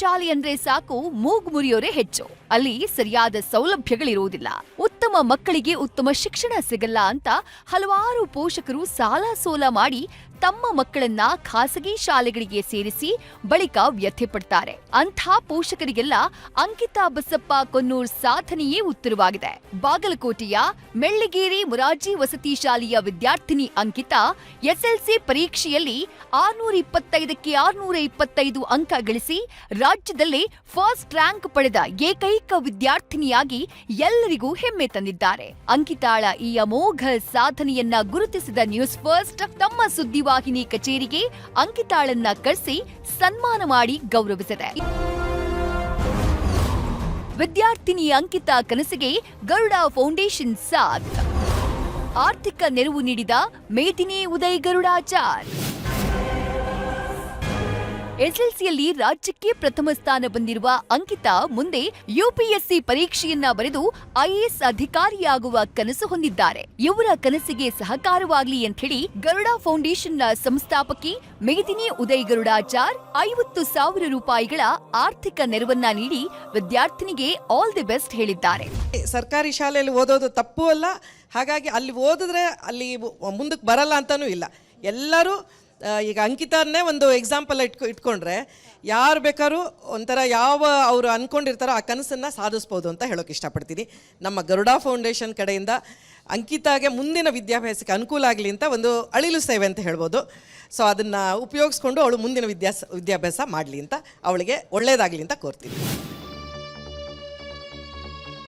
ಶಾಲೆ ಅಂದ್ರೆ ಸಾಕು, ಮೂಗ್ ಮುರಿಯೋರೇ ಹೆಚ್ಚು. ಅಲ್ಲಿ ಸರಿಯಾದ ಸೌಲಭ್ಯಗಳಿರುವುದಿಲ್ಲ. ಉತ್ತಮ ಮಕ್ಕಳಿಗೆ ಉತ್ತಮ ಶಿಕ್ಷಣ ಸಿಗಲ್ಲ ಅಂತ ಹಲವಾರು ಪೋಷಕರು ಸಾಲ ಸೋಲ ಮಾಡಿ ತಮ್ಮ ಮಕ್ಕಳನ್ನ ಖಾಸಗಿ ಶಾಲೆಗಳಿಗೆ ಸೇರಿಸಿ ಬಳಿಕ ವ್ಯಥೆ ಪಡ್ತಾರೆ. ಅಂಥ ಪೋಷಕರಿಗೆಲ್ಲ ಅಂಕಿತಾ ಬಸಪ್ಪ ಕೊನ್ನೂರ್ ಸಾಧನೆಯೇ ಉತ್ತರವಾಗಿದೆ. ಬಾಗಲಕೋಟೆಯ ಮೆಳ್ಳಿಗೇರಿ ಮುರಾಜಿ ವಸತಿ ಶಾಲೆಯ ವಿದ್ಯಾರ್ಥಿನಿ ಅಂಕಿತಾ ಎಸ್ಎಲ್ಸಿ ಪರೀಕ್ಷೆಯಲ್ಲಿ ಆರ್ನೂರ ಇಪ್ಪತ್ತೈದಕ್ಕೆ ಆರ್ನೂರ ಇಪ್ಪತ್ತೈದು ಅಂಕ ಗಳಿಸಿ ರಾಜ್ಯದಲ್ಲೇ ಫಸ್ಟ್ ರ್ಯಾಂಕ್ ಪಡೆದ ಏಕೈಕ ವಿದ್ಯಾರ್ಥಿನಿಯಾಗಿ ಎಲ್ಲರಿಗೂ ಹೆಮ್ಮೆ ತಂದಿದ್ದಾರೆ. ಅಂಕಿತಾಳ ಈ ಅಮೋಘ ಸಾಧನೆಯನ್ನ ಗುರುತಿಸಿದ ನ್ಯೂಸ್ ಫಸ್ಟ್ ತಮ್ಮ ಸುದ್ದಿವಾಹಿನಿ ಕಚೇರಿಗೆ ಅಂಕಿತಾಳನ್ನ ಕರೆಸಿ ಸನ್ಮಾನ ಮಾಡಿ ಗೌರವಿಸಿದೆ. ವಿದ್ಯಾರ್ಥಿನಿ ಅಂಕಿತಾ ಕನಸಿಗೆ ಗರುಡ ಫೌಂಡೇಶನ್ ಸಾಥ್. ಆರ್ಥಿಕ ನೆರವು ನೀಡಿದ ಮೇದಿನಿ ಉದಯ್ ಗರುಡಾಚಾರ್. ಎಸ್ಎಲ್ಸಿಯಲ್ಲಿ ರಾಜ್ಯಕ್ಕೆ ಪ್ರಥಮ ಸ್ಥಾನ ಬಂದಿರುವ ಅಂಕಿತಾ ಮುಂದೆ ಯುಪಿಎಸ್ಸಿ ಪರೀಕ್ಷೆಯನ್ನ ಬರೆದು ಐಎಎಸ್ ಅಧಿಕಾರಿಯಾಗುವ ಕನಸು ಹೊಂದಿದ್ದಾರೆ. ಇವರ ಕನಸಿಗೆ ಸಹಕಾರವಾಗಲಿ ಅಂತ ಹೇಳಿ ಗರುಡ ಫೌಂಡೇಶನ್ನ ಸಂಸ್ಥಾಪಕಿ ಮೇದಿನಿ ಉದಯ್ ಗರುಡಾಚಾರ್ ಐವತ್ತು ಸಾವಿರ ರೂಪಾಯಿಗಳ ಆರ್ಥಿಕ ನೆರವನ್ನ ನೀಡಿ ವಿದ್ಯಾರ್ಥಿನಿಗೆ ಆಲ್ ದಿ ಬೆಸ್ಟ್ ಹೇಳಿದ್ದಾರೆ. ಸರ್ಕಾರಿ ಶಾಲೆಯಲ್ಲಿ ಓದೋದು ತಪ್ಪು ಅಲ್ಲ, ಹಾಗಾಗಿ ಅಲ್ಲಿ ಓದಿದ್ರೆ ಅಲ್ಲಿ ಮುಂದಕ್ಕೆ ಬರಲ್ಲ ಅಂತಾನೂ ಇಲ್ಲ. ಎಲ್ಲರೂ ಈಗ ಅಂಕಿತಾನ್ನೇ ಒಂದು ಎಕ್ಸಾಂಪಲ್ ಇಟ್ಕೊ ಇಟ್ಕೊಂಡ್ರೆ ಯಾರು ಬೇಕಾದ್ರೂ ಒಂಥರ ಯಾವ ಅವರು ಅಂದ್ಕೊಂಡಿರ್ತಾರೋ ಆ ಕನಸನ್ನು ಸಾಧಿಸ್ಬೋದು ಅಂತ ಹೇಳೋಕೆ ಇಷ್ಟಪಡ್ತೀನಿ. ನಮ್ಮ ಗರುಡಾ ಫೌಂಡೇಶನ್ ಕಡೆಯಿಂದ ಅಂಕಿತಾಗೆ ಮುಂದಿನ ವಿದ್ಯಾಭ್ಯಾಸಕ್ಕೆ ಅನುಕೂಲ ಆಗಲಿ ಅಂತ ಒಂದು ಅಳಿಲು ಸೇವೆ ಅಂತ ಹೇಳ್ಬೋದು. ಸೊ ಅದನ್ನು ಉಪಯೋಗಿಸ್ಕೊಂಡು ಅವಳು ಮುಂದಿನ ವಿದ್ಯಾಸ ವಿದ್ಯಾಭ್ಯಾಸ ಮಾಡಲಿ ಅಂತ ಅವಳಿಗೆ ಒಳ್ಳೆಯದಾಗಲಿ ಅಂತ ಕೋರ್ತೀನಿ.